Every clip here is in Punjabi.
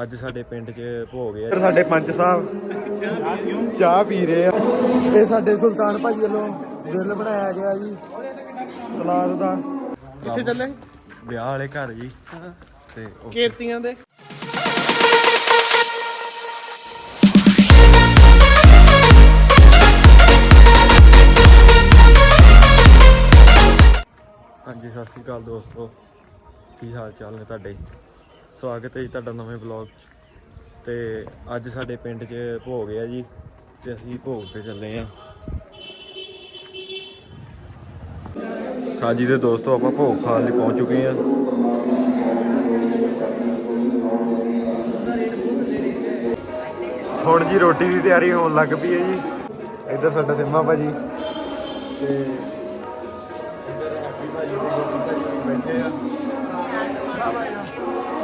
ਅੱਜ ਸਾਡੇ ਪਿੰਡ 'ਚ ਭੋਗ ਹੈ। ਸਾਡੇ ਪੰਚ ਸਾਹਿਬ ਚਾਹ ਪੀ ਰਹੇ ਆ। ਇਹ ਸਾਡੇ ਸੁਲਤਾਨ ਭਾਜੀ ਵੱਲੋਂ ਦਿਲ ਬਣਾਇਆ ਗਿਆ ਜੀ ਸਲਾਦ ਦਾ। ਕਿੱਥੇ ਚੱਲੇ? ਵਿਆਹ ਵਾਲੇ ਘਰ ਜੀ। ਤੇ ਕੀਰਤੀਆਂ ਦੇ। ਹਾਂਜੀ ਸਤਿ ਸ੍ਰੀ ਅਕਾਲ ਦੋਸਤੋ। ਕੀ ਹਾਲ ਚਾਲ ਨੇ ਤੁਹਾਡੇ? ਸਵਾਗਤ ਹੈ ਜੀ ਤੁਹਾਡਾ ਨਵੇਂ ਬਲੌਗ 'ਚ। ਤੇ ਅੱਜ ਸਾਡੇ ਪਿੰਡ 'ਚ ਭੋਗ ਹੈ ਜੀ, ਤੇ ਅਸੀਂ ਭੋਗ ਤੇ ਚੱਲੇ ਆ। ਹਾਂਜੀ ਤੇ ਦੋਸਤੋ, ਆਪਾਂ ਭੋਗ ਖਾਣ ਲਈ ਪਹੁੰਚ ਚੁੱਕੇ ਆ। ਹੁਣ ਜੀ ਰੋਟੀ ਦੀ ਤਿਆਰੀ ਹੋਣ ਲੱਗ ਪਈ ਹੈ ਜੀ। ਇੱਧਰ ਸਾਡਾ ਸਿੰਮਾ ਭਾਜੀ। ਤੇ ਇੱਧਰ ਹੈਪੀ ਭਾਜੀ ਤੇ ਗੋਪੀ ਭਾਜੀ ਬੈਠੇ ਆ।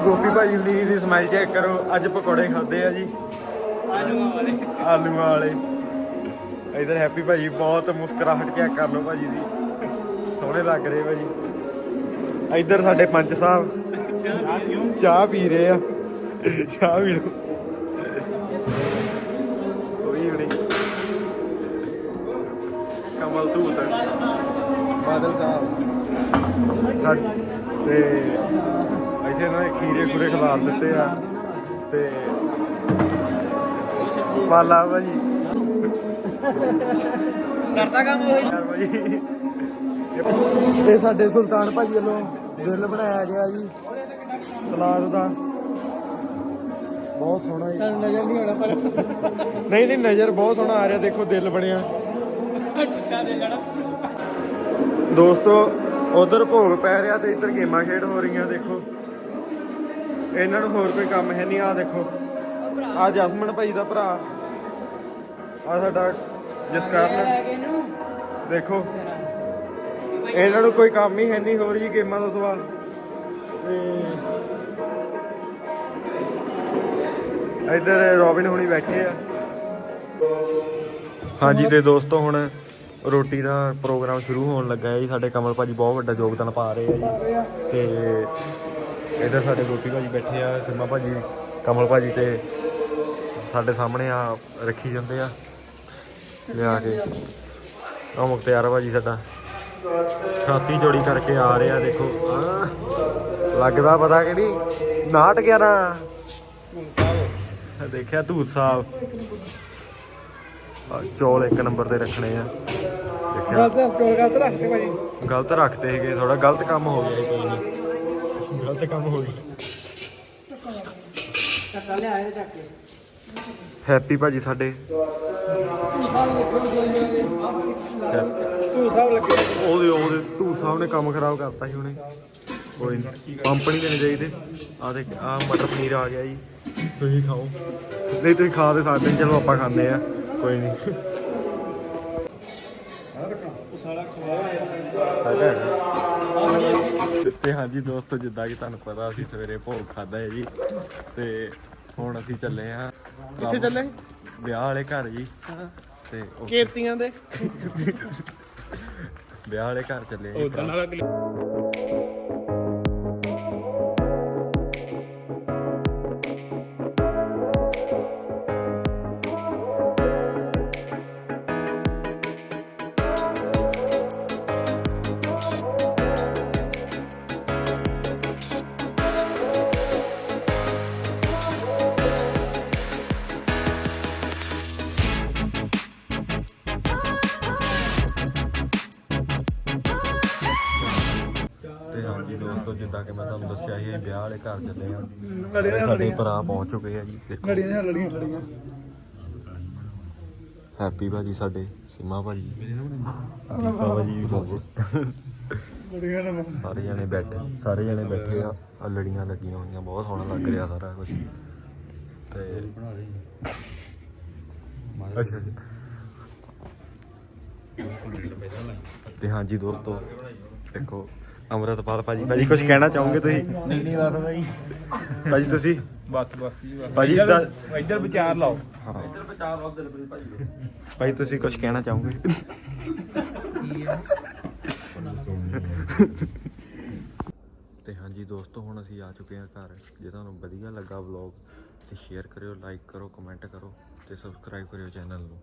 ਗੋਪੀ ਭਾਜੀ ਦੀ ਦੀ ਸਮਾਈਲ ਚੈੱਕ ਕਰੋ, ਅੱਜ ਪਕੌੜੇ ਖਾਦੇ ਆ ਜੀ। ਆਲੂਆਂ ਵਾਲੇ। ਆਲੂਆਂ ਵਾਲੇ ਇੱਧਰ ਹੈਪੀ ਭਾਜੀ ਬਹੁਤ ਮੁਸਕਰਾਹਟ ਚੈੱਕ ਕਰ ਲਓ ਭਾਜੀ ਦੀ। ਸੋਹਣੇ ਲੱਗ ਰਹੇ ਭਾਜੀ। ਇੱਧਰ ਸਾਡੇ ਪੰਚ ਸਾਹਿਬ। ਚਾਹ ਪੀ ਰਹੇ ਆ। ਚਾਹ ਪੀ ਲਓ। ਕੋਈ ਨਹੀਂ। ਕਮਲ ਧੂਤ। ਬਾਦਲ ਸਾਹਿਬ। ਸਾਡ ਤੇ ਇੱਥੇ ਇਹਨਾਂ ਨੇ ਖੀਰੇ ਖੁਰੇ ਖਿਲਾਰ ਦਿੱਤੇ ਆ ਤੇ ਵਾਲਾ ਭਾਜੀ। ਕਰਦਾ ਕੰਮ ਉਹ ਯਾਰ ਭਾਜੀ। ਇਹ ਸਾਡੇ ਸੁਲਤਾਨ ਭਾਜੀ ਵੱਲੋਂ ਦਿਲ ਬਣਾਇਆ ਗਿਆ ਜੀ ਸਲਾਦ ਦਾ। ਬਹੁਤ ਸੋਹਣਾ ਜੀ। ਨਜ਼ਰ ਨਹੀਂ ਹੋਣਾ ਪਰ। ਨਹੀਂ ਨਹੀਂ ਨਜ਼ਰ ਬਹੁਤ ਸੋਹਣਾ ਆ ਰਿਹਾ ਦੇਖੋ ਦਿਲ ਬਣਿਆ। ਦੋਸਤੋ ਉਧਰ ਭੋਗ ਪੈ ਰਿਹਾ ਤੇ ਇੱਧਰ ਗੇਮਾਂ ਖੇਡ ਹੋ ਰਹੀਆਂ ਦੇਖੋ। ਇਹਨਾਂ ਨੂੰ ਹੋਰ ਕੋਈ ਕੰਮ ਹੈ ਨਹੀਂ ਆ ਦੇਖੋ। ਆ ਜਸਮਨ ਭਾਈ ਦਾ ਭਰਾ। ਆ ਸਾਡਾ ਜਸਕਰਨ। ਦੇਖੋ ਇਹਨਾਂ ਨੂੰ ਕੋਈ ਕੰਮ ਹੀ ਹੈ ਨਹੀਂ ਹੋ ਰਹੀ ਗੇਮਾਂ ਤੋਂ ਸਵਾ ਤੇ ਇੱਧਰ ਰੋਬਿਨ ਹੁਣੀ ਬੈਠੇ ਆ। ਹਾਂਜੀ ਤੇ ਦੋਸਤੋ ਹੁਣ ਰੋਟੀ ਦਾ ਪ੍ਰੋਗਰਾਮ ਸ਼ੁਰੂ ਹੋਣ ਲੱਗਾ ਹੈ ਜੀ। ਸਾਡੇ ਕਮਲ ਭਾਜੀ ਬਹੁਤ ਵੱਡਾ ਯੋਗਦਾਨ ਪਾ ਰਹੇ ਆ ਜੀ। ਤੇ ਇੱਧਰ ਸਾਡੇ ਗੋਪੀ ਭਾਜੀ ਬੈਠੇ ਆ ਸਿੰਮਾ ਭਾਜੀ ਕਮਲ ਭਾਜੀ ਤੇ ਸਾਡੇ ਸਾਹਮਣੇ ਆ ਰੱਖੀ ਜਾਂਦੇ ਆ। ਲਿਆ ਕੇ। ਆ ਮੁਖਤਿਆਰ ਭਾਜੀ ਸਾਡਾ। ਛਾਤੀ ਜੋੜੀ ਕਰਕੇ ਆ ਰਿਹਾ ਦੇਖੋ। ਲੱਗਦਾ ਪਤਾ ਕਿਹੜੀ 9 11 ਦੇਖਿਆ ਧੂਤ ਸਾਹਿਬ ਚੌਲ ਇੱਕ ਨੰਬਰ ਤੇ ਰੱਖਣੇ ਆ। ਦੇਖਿਆ। ਗਲਤ ਕੋਲ ਗਲਤ ਰੱਖ ਕੇ ਭਾਜੀ। ਗਲਤ ਰੱਖਤੇ ਸੀਗੇ ਥੋੜਾ ਗਲਤ ਕੰਮ ਹੋ ਗਿਆ ਕੋਈ ਨਹੀਂ ਗਲਤ ਕੰਮ ਹੋ ਗਿਆ। ਚੱਕ ਕੇ ਹੈਪੀ ਭਾਜੀ ਸਾਡੇ। ਤੂੰ ਸਭ ਲੱਗੇ ਉਹਦੇ ਉਹਦੇ ਧੂਤ ਸਾਹਿਬ ਨੇ ਕੰਮ ਖਰਾਬ ਕਰਤਾ ਸੀ ਹੁਣੇ ਕੋਈ ਨਹੀਂ ਪੰਪ ਨਹੀਂ ਦੇਣੇ ਚਾਹੀਦੇ। ਆ ਦੇਖ ਆ ਮਟਰ ਪਨੀਰ ਆ ਗਿਆ ਜੀ। ਤੁਸੀਂ ਖਾਓ। ਨਹੀਂ ਤੁਸੀਂ ਖਾ ਦੇ ਸਕਦੇ ਚਲੋ ਆਪਾਂ ਖਾਂਦੇ ਆ। ਕੋਈ ਨਹੀਂ ਤੇ ਹਾਂਜੀ ਦੋਸਤੋ ਜਿੱਦਾਂ ਕਿ ਤੁਹਾਨੂੰ ਪਤਾ ਅਸੀਂ ਸਵੇਰੇ ਭੋਗ ਖਾਦਾ ਹੈ ਜੀ। ਤੇ ਹੁਣ ਅਸੀਂ ਚੱਲੇ ਆ ਕਿੱਥੇ ਚੱਲੇ? ਵਿਆਹ ਵਾਲੇ ਘਰ ਜੀ। ਤੇ ਉਹ ਕੀਰਤੀਆਂ ਦੇ? ਵਿਆਹ ਵਾਲੇ ਘਰ ਚੱਲੇ ਆ ਜੀ ਜਿੱਦਾਂ ਕਿ ਮੈਂ ਤੁਹਾਨੂੰ ਦੱਸਿਆ ਸੀ ਅਸੀਂ ਵਿਆਹ ਵਾਲੇ ਘਰ ਚੱਲੇ ਆ ਸਾਰੇ ਸਾਡੇ ਭਰਾ ਪਹੁੰਚ ਚੁੱਕੇ ਆ ਜੀ ਦੇਖੋ। ਲੜੀਆਂ ਲੜੀਆਂ ਲੜੀਆਂ। ਹੈਪੀ ਭਾਜੀ ਸਾਡੇ ਸੀਮਾ ਭਾਜੀ। ਦੀਪਾ ਭਾਜੀ ਵੀ ਬਹੁਤ ਲੜੀਆਂ ਨਾ ਸਾਰੇ ਜਣੇ ਬੈਠੇ ਸਾਰੇ ਜਣੇ ਬੈਠੇ ਆ ਆਹ ਲੜੀਆਂ ਲੱਗੀਆਂ ਹੋਈਆਂ ਬਹੁਤ ਸੋਹਣਾ ਲੱਗ ਰਿਹਾ ਸਾਰਾ ਕੁਝ ਤੇ ਅੱਛਾ ਜੀ। ਤੇ ਹਾਂਜੀ ਦੋਸਤੋ ਦੇਖੋ ਅਮਰਤਪਾਲ ਭਾਜੀ। ਭਾਜੀ ਕੁਝ ਕਹਿਣਾ ਚਾਹੋਗੇ ਤੁਸੀਂ? ਨਹੀਂ ਨਹੀਂ ਬਸ ਭਾਈ। ਭਾਜੀ ਤੁਸੀਂ? ਬਸ ਬਸ ਜੀ ਬਸ। ਭਾਜੀ ਇੱਧਰ- ਦਾ- ਇੱਧਰ ਵਿਚਾਰ ਲਾਓ। ਹਾਂ। ਭਾਈ। ਤੁਸੀਂ ਕੁਝ ਕਹਿਣਾ ਚਾਹੋਗੇ? ਤੇ ਹਾਂਜੀ ਹਾਂਜੀ ਦੋਸਤੋ ਹੁਣ ਅਸੀਂ ਆ ਚੁੱਕੇ ਹਾਂ ਘਰ। ਜੇ ਤੁਹਾਨੂੰ ਵਧੀਆ ਲੱਗਾ ਵਲੌਗ ਤੇ ਸ਼ੇਅਰ ਕਰਿਓ ਲਾਈਕ ਕਰੋ ਕਮੈਂਟ ਕਰੋ ਤੇ ਸਬਸਕ੍ਰਾਈਬ ਕਰਿਓ ਚੈਨਲ ਨੂੰ।